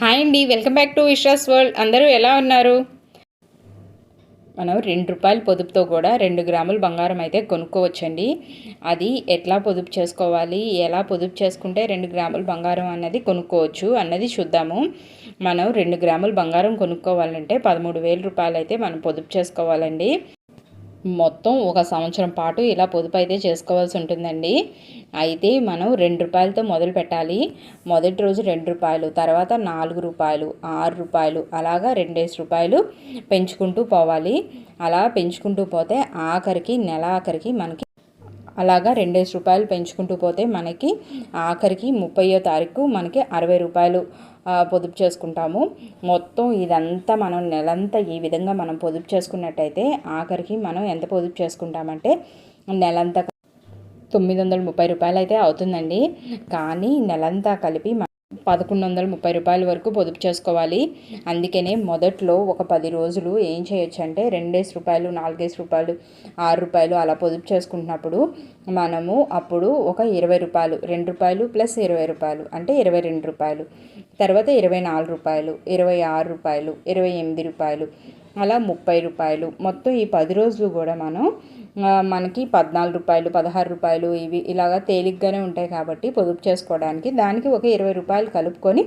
Hi అండి welcome back to Vishwas world. అందరూ ఎలా ఉన్నారు? మనం రెండు రూపాయల పొదుపుతో కూడా రెండు గ్రాములు బంగారం అయితే కొనుక్కోవచ్చండి. అది ఎట్లా పొదుపు చేసుకోవాలి ఎలా పొదుపు చేసుకుంటే రెండు గ్రాములు బంగారం అన్నది కొనుక్కోవచ్చు అన్నది చూద్దాము. మనం రెండు గ్రాములు బంగారం కొనుక్కోవాలంటే పదమూడు వేల రూపాయలు అయితే మనం పొదుపు చేసుకోవాలండి. మొత్తం ఒక సంవత్సరం పాటు ఇలా పొదుపు అయితే చేసుకోవాల్సి ఉంటుందండి. అయితే మనం రెండు రూపాయలతో మొదలు పెట్టాలి. మొదటి రోజు రెండు రూపాయలు తర్వాత నాలుగు రూపాయలు ఆరు రూపాయలు అలాగా రెండేసి రూపాయలు పెంచుకుంటూ పోవాలి. అలా పెంచుకుంటూ పోతే ఆఖరికి నెల ఆఖరికి మనకి అలాగా రెండేసి రూపాయలు పెంచుకుంటూ పోతే మనకి ఆఖరికి ముప్పయో తారీఖు మనకి అరవై రూపాయలు పొదుపు చేసుకుంటాము. మొత్తం ఇదంతా మనం నెలంతా ఈ విధంగా మనం పొదుపు చేసుకున్నట్టయితే ఆఖరికి మనం ఎంత పొదుపు చేసుకుంటామంటే నెలంతా తొమ్మిది వందల ముప్పై రూపాయలు అయితే అవుతుందండి. కానీ నెలంతా కలిపి పదకొండు వందల ముప్పై రూపాయల వరకు పొదుపు చేసుకోవాలి. అందుకనే మొదట్లో ఒక పది రోజులు ఏం చేయొచ్చు అంటే రెండేసి రూపాయలు నాలుగేసి రూపాయలు ఆరు రూపాయలు అలా పొదుపు చేసుకుంటున్నప్పుడు మనము అప్పుడు ఒక ఇరవై రూపాయలు రెండు రూపాయలు ప్లస్ ఇరవై రూపాయలు అంటే ఇరవై రెండు రూపాయలు. తర్వాత ఇరవై నాలుగు రూపాయలు ఇరవై ఆరు రూపాయలు ఇరవై ఎనిమిది రూపాయలు అలా ముప్పై రూపాయలు. మొత్తం ఈ పది రోజులు కూడా మనం మనకి పద్నాలుగు రూపాయలు పదహారు రూపాయలు ఇవి ఇలాగా తేలిగ్గానే ఉంటాయి కాబట్టి పొదుపు చేసుకోవడానికి. దానికి ఒక ఇరవై రూపాయలు కలుపుకొని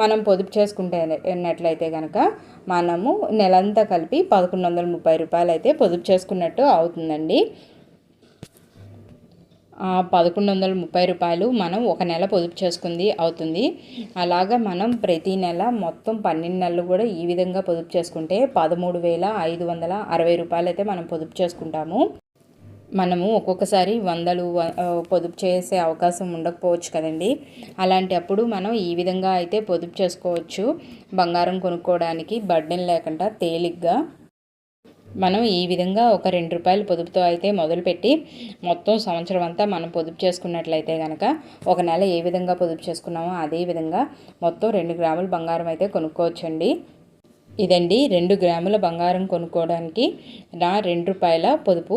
మనం పొదుపు చేసుకుంటే అన్నట్లయితే కనుక మనము నెలంతా కలిపి పదకొండు వందల ముప్పై రూపాయలు అయితే పొదుపు చేసుకున్నట్టు అవుతుందండి. పదకొండు వందల ముప్పై రూపాయలు మనం ఒక నెల పొదుపు చేసుకుంది అవుతుంది. అలాగా మనం ప్రతి నెల మొత్తం పన్నెండు నెలలు కూడా ఈ విధంగా పొదుపు చేసుకుంటే పదమూడు వేల ఐదు వందల అరవై రూపాయలు అయితే మనం పొదుపు చేసుకుంటాము. మనము ఒక్కొక్కసారి వందలు పొదుపు చేసే అవకాశం ఉండకపోవచ్చు కదండి. అలాంటి అప్పుడు మనం ఈ విధంగా అయితే పొదుపు చేసుకోవచ్చు. బంగారం కొనుక్కోవడానికి బర్డెన్ లేకుండా తేలిగ్గా మనం ఈ విధంగా ఒక రెండు రూపాయలు పొదుపుతో అయితే మొదలుపెట్టి మొత్తం సంవత్సరం అంతా మనం పొదుపు చేసుకున్నట్లయితే కనుక ఒక నెల ఏ విధంగా పొదుపు చేసుకున్నామో అదే విధంగా మొత్తం రెండు గ్రాముల బంగారం అయితే కొనుక్కోవచ్చండి. ఇదండి రెండు గ్రాముల బంగారం కొనుక్కోవడానికి నా రెండు రూపాయల పొదుపు